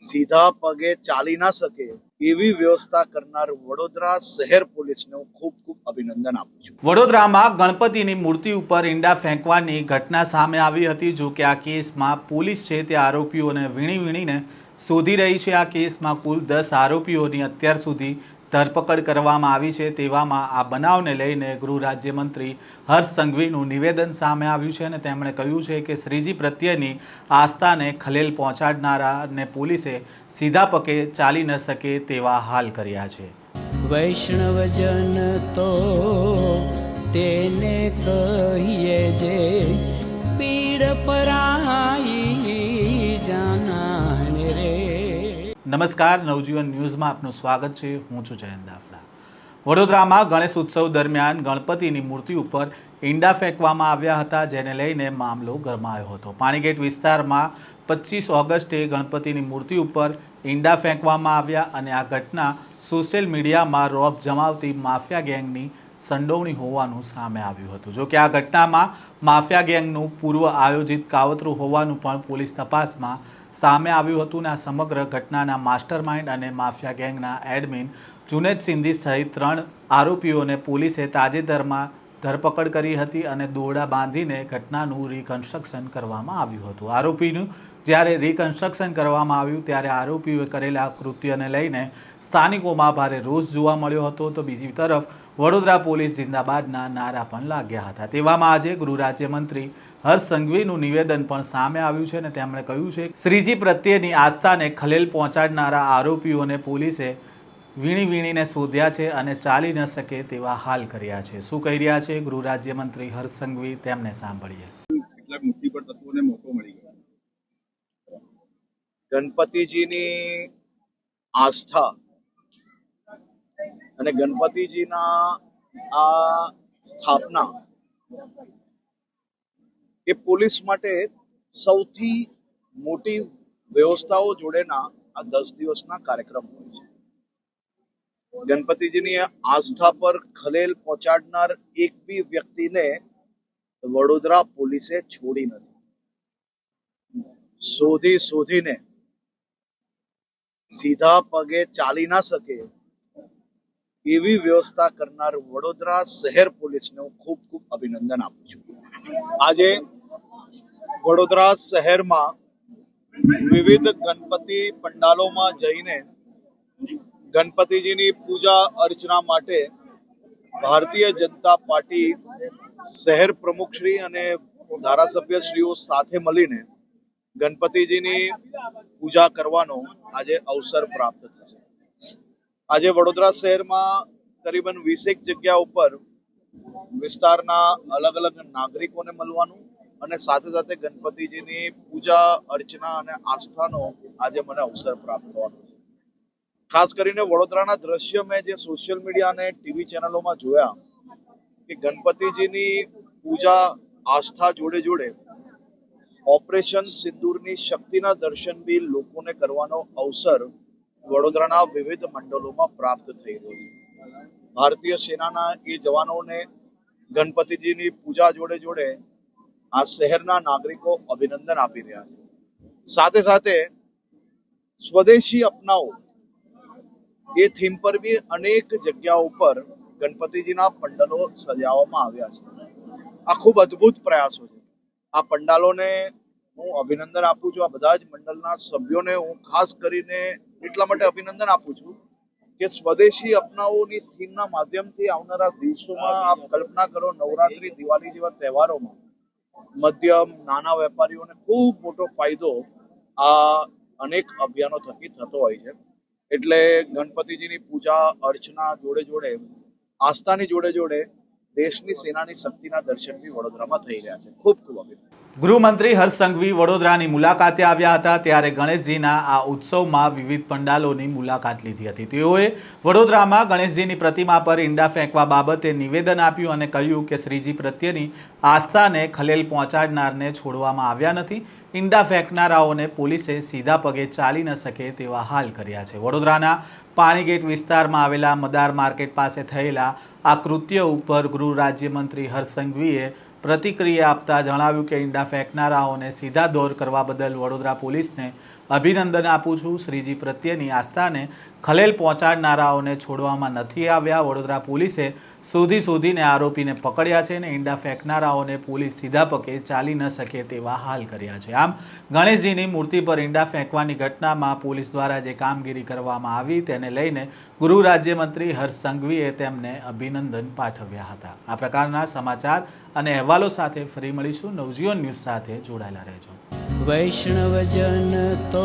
સીધા પગે ચાલી ના શકે એવી વ્યવસ્થા કરનાર વડોદરા શહેર પોલીસને હું ખૂબ ખૂબ અભિનંદન આપું છું. વડોદરામાં ગણપતિની મૂર્તિ ઉપર ઈંડા ફેંકવાની ઘટના સામે આવી હતી. જો કે આ કેસમાં પોલીસ છે તે આરોપીઓને વીણી વીણીને શોધી રહી છે. આ કેસમાં કુલ દસ આરોપીઓની અત્યાર સુધી ધરપકડ કરવામાં આવી છે તેવામાં આ બનાવને લઈને ગૃહ રાજ્યમંત્રી હર્ષ સંઘવીનું નિવેદન સામે આવ્યું છે અને તેમણે કહ્યું છે કે શ્રીજી પ્રત્યેની આસ્થાને ખલેલ પહોંચાડનારાને પોલીસે સીધા પગે ચાલી ન શકે તેવા હાલ કર્યા છે. વૈષ્ણવજન તો તેને કહીએ જે પીડ પરાઈ જાનાને રે નમસ્કાર, નવજીવન ન્યૂઝમાં આપનું સ્વાગત છે. હું છું જયંત દાફડા. વડોદરામાં ગણેશ ઉત્સવ દરમિયાન ગણપતિની મૂર્તિ ઉપર ઈંડા ફેંકવામાં આવ્યા હતા, જેને લઈને મામલો ગરમાયો હતો. પાણીગેટ વિસ્તારમાં પચીસ ઓગસ્ટે ગણપતિની મૂર્તિ ઉપર ઈંડા ફેંકવામાં આવ્યા અને આ ઘટના સોશિયલ મીડિયામાં રોબ જમાવતી માફિયા ગેંગની સંડોવણી હોવાનું સામે આવ્યું હતું. જો કે આ ઘટનામાં માફિયા ગેંગનું પૂર્વ આયોજિત કાવતરું હોવાનું પણ પોલીસ તપાસમાં સામે આવ્યું હતું ને આ સમગ્ર ઘટનાના માસ્ટર માઇન્ડ અને માફિયા ગેંગના એડમિન જુનેદ સિંધી સહિત ત્રણ આરોપીઓને પોલીસે તાજેતરમાં ધરપકડ કરી હતી અને દોરડા બાંધીને ઘટનાનું રિકન્સ્ટ્રક્શન કરવામાં આવ્યું હતું. આરોપીનું જ્યારે રિકન્સ્ટ્રક્શન કરવામાં આવ્યું ત્યારે આરોપીઓએ કરેલા કૃત્યને લઈને સ્થાનિકોમાં ભારે રોષ જોવા મળ્યો હતો. તો બીજી તરફ વડોદરા પોલીસ જિંદાબાદના નારા પણ લાગ્યા હતા. તેવામાં આજે ગૃહ રાજ્યમંત્રી હર્ષ સંઘવીનું નિવેદન પણ સામે આવ્યું છે અને તેમણે કહ્યું છે, શ્રીજી પ્રત્યેની આસ્થાને ખલેલ પહોંચાડનારા આરોપીઓને પોલીસે વીણી વીણીને શોધ્યા છે અને ચાલી ન શકે તેવા હાલ કર્યા છે. શું કહી રહ્યા છે ગૃહ રાજ્યમંત્રી હર્ષ સંઘવી? તેમને સાંભળીએ. ગણપતિજીની આસ્થા અને ગણપતિજીના આ સ્થાપના એ પોલીસ માટે સૌથી મોટી વ્યવસ્થાઓ જોડેના આ દસ દિવસના કાર્યક્રમ હોય છે. ગણપતિજીની આસ્થા પર ખલેલ પહોંચાડનાર એક બી વ્યક્તિને વડોદરા પોલીસે છોડી નથી. શોધી શોધીને સીધા પગે ચાલી ના શકે એવી વ્યવસ્થા કરનાર વડોદરા શહેર પોલીસને હું ખૂબ ખૂબ અભિનંદન આપું છું. આજે વડોદરા શહેરમાં વિવિધ ગણપતિ પંડાલોમાં જઈને ગણપતિજીની પૂજા અર્ચના માટે ભારતીય જનતા પાર્ટી શહેર પ્રમુખશ્રી અને ધારાસભ્યશ્રીઓ સાથે મળીને ગણપતિજીની પૂજા કરવાનો આજે અવસર પ્રાપ્ત થશે આજે વડોદરા શહેરમાં કરીબન વીસેક જગ્યા ઉપર વિસ્તારના અલગ અલગ નાગરિકોને મળવાનું અને સાથે સાથે ગણપતિજીની પૂજા, અર્ચના અને આસ્થાનો આજે મને અવસર પ્રાપ્ત થવાનો ખાસ કરીને વડોદરાના દ્રશ્ય મેં જે સોશિયલ મીડિયા અને ટીવી ચેનલોમાં જોયા કે ગણપતિજીની પૂજા, આસ્થા જોડે જોડે ઓપરેશન સિંદૂરની શક્તિના દર્શન બી લોકોને કરવાનો અવસર વડોદરાના વિવિધ મંડળોમાં પ્રાપ્ત થઈ રહ્યો છે. ભારતીય સેનાના એ જવાનોને ગણપતિજીની પૂજા જોડે જોડે આ શહેરના નાગરિકો અભિનંદન આપી રહ્યા છે. સાથે સાથે સ્વદેશી અપનાવો. એ થીમ પર બી અનેક જગ્યાઓ ઉપર ગણપતિજીના પંડાલો સજાવવામાં આવ્યા છે. આ ખૂબ અદ્ભુત પ્રયાસો છે. આ પંડાલોને હું અભિનંદન આપું છું. આ બધા જ મંડળના સભ્યોને હું ખાસ કરીને એટલા માટે અભિનંદન આપું છું કે સ્વદેશી અપનાવોની થીમના માધ્યમથી આવનારા દિવસોમાં આપ કલ્પના કરો નવરાત્રી, દિવાળી જેવા તહેવારોમાં મધ્યમ, નાના વેપારીઓને ખૂબ મોટો ફાયદો આ અનેક અભિયાનો થકી થતો હોય છે. એટલે ગણપતિજીની પૂજા, અર્ચના જોડે જોડે, આસ્થાની જોડે જોડે દેશની સેનાની શક્તિના દર્શન બી વડોદરામાં થઈ રહ્યા છે. ખૂબ ખૂબ અભિનંદન. ગૃહમંત્રી હર્ષ સંઘવી વડોદરાની મુલાકાતે આવ્યા હતા, ત્યારે ગણેશજીના આ ઉત્સવમાં વિવિધ પંડાલોની મુલાકાત લીધી હતી. તેઓએ વડોદરામાં ગણેશજીની પ્રતિમા પર ઈંડા ફેંકવા બાબતે નિવેદન આપ્યું અને કહ્યું કે શ્રીજી પ્રત્યેની આસ્થાને ખલેલ પહોંચાડનારને છોડવામાં આવ્યા નથી. ઈંડા ફેંકનારાઓને પોલીસે સીધા પગે ચાલી ન શકે તેવા હાલ કર્યા છે. વડોદરાના પાણીગેટ વિસ્તારમાં આવેલા મદાર માર્કેટ પાસે થયેલા આ કૃત્ય ઉપર ગૃહ રાજ્યમંત્રી હર્ષ સંઘવીએ પ્રતિક્રિયા આપતા જણાવ્યું કે ઈંડા ફેંકનારાઓને સીધા દોર કરવા બદલ વડોદરા પોલીસને અભિનંદન આપું છું. શ્રીજી પ્રત્યેની આસ્થાને ખલેલ પહોંચાડનારાઓને છોડવામાં નથી આવ્યા. વડોદરા પોલીસે શોધી શોધીને આરોપીને પકડ્યા છે અને ઈંડા ફેંકનારાઓને પોલીસ સીધા પગે ચાલી ન શકે તેવા હાલ કર્યા છે. આમ, ગણેશજીની મૂર્તિ પર ઈંડા ફેંકવાની ઘટનામાં પોલીસ દ્વારા જે કામગીરી કરવામાં આવી તેને લઈને ગૃહ રાજ્યમંત્રી હર્ષ સંઘવીએ તેમને અભિનંદન પાઠવ્યા હતા. આ પ્રકારના સમાચાર અને અહેવાલો સાથે ફરી મળીશું. નવજીવન ન્યૂઝ સાથે જોડાયેલા રહેજો. વૈષ્ણવજન તો